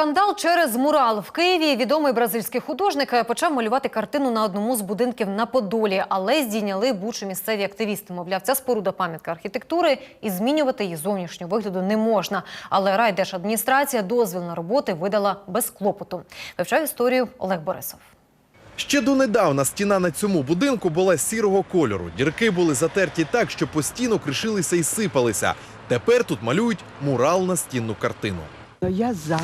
Скандал через мурал в Києві. Відомий бразильський художник почав малювати картину на одному з будинків на Подолі, але здійняли бучу місцеві активісти. Мовляв, ця споруда пам'ятка архітектури і змінювати її зовнішнього вигляду не можна. Але райдержадміністрація дозвіл на роботи видала без клопоту. Вивчав історію Олег Борисов. Ще донедавна стіна на цьому будинку була сірого кольору. Дірки були затерті так, що постійно кришилися і сипалися. Тепер тут малюють мурал на стінну картину. Я за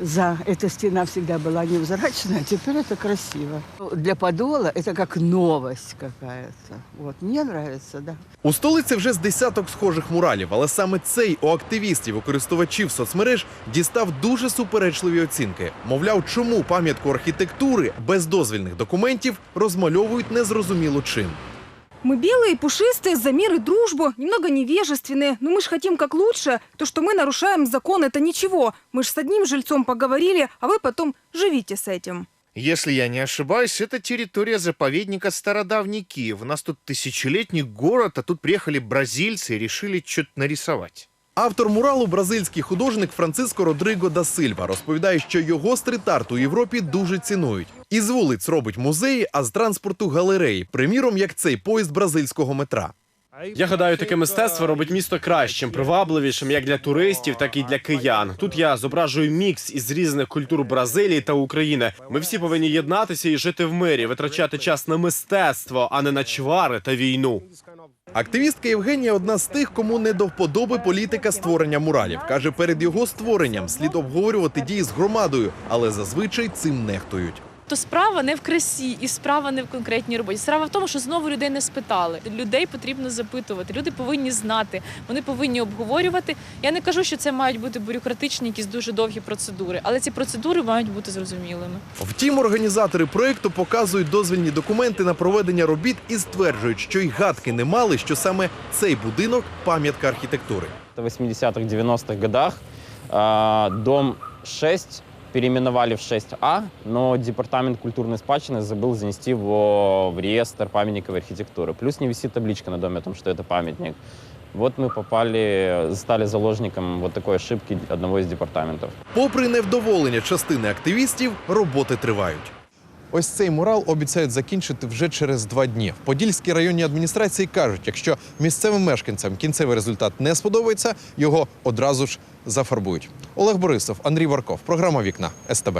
За. Эта стена всегда была невзрачная, а теперь это красиво. Для Подола это как новость какая-то. Вот, мне нравится, да. У столиці вже з десяток схожих муралів, але саме цей у активістів і користувачів соцмереж дістав дуже суперечливі оцінки. Мовляв, чому пам'ятку архітектури без дозвільних документів розмальовують незрозуміло чим. Мы белые, пушистые, за мир и дружбу, немного невежественные, но мы ж хотим как лучше. То, что мы нарушаем закон, это ничего. Мы ж с одним жильцом поговорили, а вы потом живите с этим. Если я не ошибаюсь, это территория заповедника Стародавний Киев. У нас тут тысячелетний город, а тут приехали бразильцы и решили что-то нарисовать. Автор муралу бразильський художник Франциско Родриго да Сильва розповідає, що його стрит-арт у Європі дуже цінують. Із вулиць робить музеї, а з транспорту галереї, приміром, як цей поїзд бразильського метра. Я гадаю, таке мистецтво робить місто кращим, привабливішим як для туристів, так і для киян. Тут я зображую мікс із різних культур Бразилії та України. Ми всі повинні єднатися і жити в мирі, витрачати час на мистецтво, а не на чвари та війну. Активістка Євгенія одна з тих, кому не до вподоби політика створення муралів. Каже, перед його створенням слід обговорювати дії з громадою, але зазвичай цим нехтують. То справа не в красі і справа не в конкретній роботі. Справа в тому, що знову людей не спитали. Людей потрібно запитувати. Люди повинні знати, вони повинні обговорювати. Я не кажу, що це мають бути бюрократичні, якісь дуже довгі процедури, але ці процедури мають бути зрозумілими. Втім, організатори проєкту показують дозвільні документи на проведення робіт і стверджують, що й гадки не мали, що саме цей будинок пам'ятка архітектури. В 80-х, 90-х годах дом 6 переименовали в 6А, но Департамент культурной спадщины забыл занести его в реестр памятников архитектуры. Плюс не висит табличка на доме о том, что это памятник. Вот мы попали, стали заложником вот такой ошибки одного из департаментов. Попри невдоволення частини активістів, роботи тривають. Ось цей мурал обіцяють закінчити вже через два дні. В Подільській районній адміністрації кажуть, якщо місцевим мешканцям кінцевий результат не сподобається, його одразу ж зафарбують. Олег Борисов, Андрій Варков, програма Вікна СТБ.